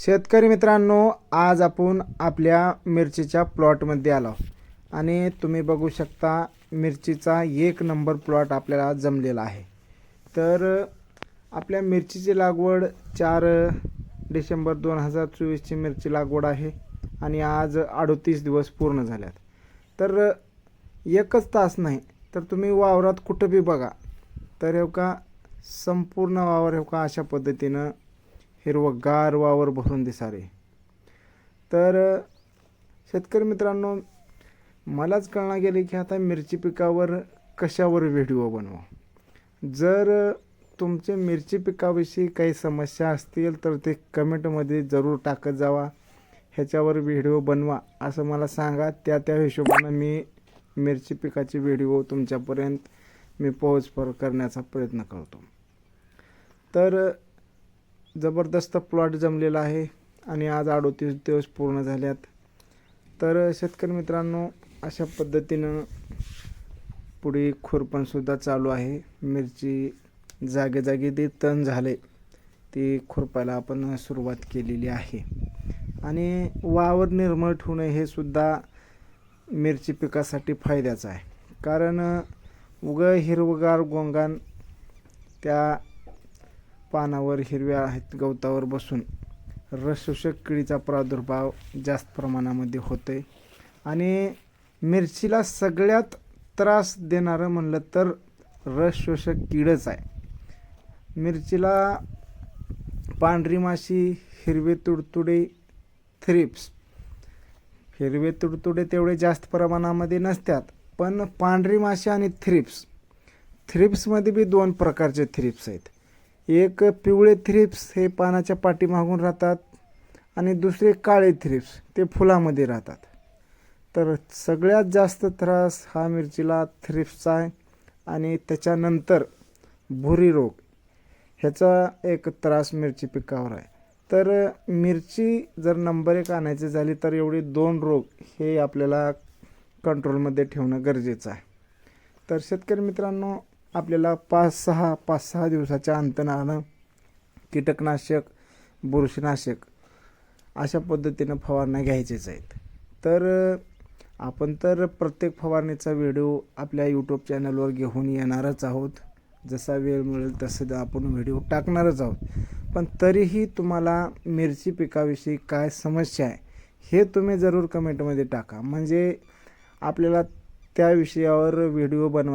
शेतकरी मित्रांनो आज आपण आपल्या मिरचीच्या प्लॉटमध्ये आलो आणि तुम्ही बघू शकता मिरचीचा एक नंबर प्लॉट आपल्याला जमलेला आहे. तर आपल्या मिरचीची लागवड चार डिसेंबर दोन हजार चोवीसची मिरची लागवड आहे. आणि आज अडतीस दिवस पूर्ण झाल्यात. तर एकच तास नाही तर तुम्ही वावरात कुठं बी बघा. तर हे का संपूर्ण वावर हे का अशा पद्धतीनं हिरवगार वावर भरून दिसारे. तर शेतकरी मित्रांनो मलाच कळणार गेले की आता मिरची पिकावर कशावर व्हिडिओ बनवा जर तुमचे मिरची पिकाविषयी काही समस्या असतील तर ते कमेंटमध्ये जरूर टाकत जावा. ह्याच्यावर व्हिडिओ बनवा असं मला सांगा. त्या त्या हिशोबानं मी मिरची पिकाचे व्हिडिओ तुमच्यापर्यंत मी पोहोच करण्याचा प्रयत्न करतो. तर जबरदस्त प्लॉट जमलेला आहे आणि आज अडोतीस दिवस पूर्ण झाल्यात. तर शेतकरी मित्रांनो अशा पद्धतीनं पुढे खुरपणसुद्धा चालू आहे. मिरची जागेजागी ते तण झाले ती खुरपायला आपण सुरुवात केलेली आहे. आणि वावर निर्मळ ठेवणं हे सुद्धा मिरची पिकासाठी फायद्याचं आहे. कारण उगं हिरवगार गोंगान त्या पानावर हिरव्या आहेत गवतावर बसून. रसशोषक किडीचा प्रादुर्भाव जास्त प्रमाणामध्ये होतो आहे आणि मिरचीला सगळ्यात त्रास देणारं म्हणलं तर रसशोषक किडच आहे. मिरचीला पांढरी माशी हिरवे तुडतुडे थ्रिप्स. हिरवे तुडतुडे तेवढे जास्त प्रमाणामध्ये नसतात पण पांढरी माशी आणि थ्रिप्स. थ्रिप्समध्ये बी दोन प्रकारचे थ्रिप्स आहेत. एक पिवळे थ्रिप्स हे पानाच्या पाठीमागून राहतात आणि दुसरे काळे थ्रिप्स ते फुलामध्ये राहतात. तर सगळ्यात जास्त त्रास हा मिरचीला थ्रिप्सचा आहे आणि त्याच्यानंतर भुरी रोग ह्याचा एक त्रास मिरची पिकावर आहे. तर मिरची जर नंबर एक आणायची झाली तर एवढे दोन रोग हे आपल्याला कंट्रोलमध्ये ठेवणं गरजेचं आहे. तर शेतकरी मित्रांनो आपल्याला पाच सहा पाच सहा दिवसाच्या अंतरानं कीटकनाशक बुरशीनाशक अशा पद्धतीनं फवारण्या घ्यायचेच आहेत. तर आपण तर प्रत्येक फवारणीचा व्हिडिओ आपल्या यूट्यूब चॅनलवर घेऊन येणारच आहोत. जसा वेळ मिळेल तसं आपण व्हिडिओ टाकणारच आहोत. पण तरीही तुम्हाला मिरची पिकाविषयी काय समस्या आहे हे तुम्ही जरूर कमेंटमध्ये टाका. म्हणजे आपल्याला त्या विषयावर व्हिडिओ बनवाय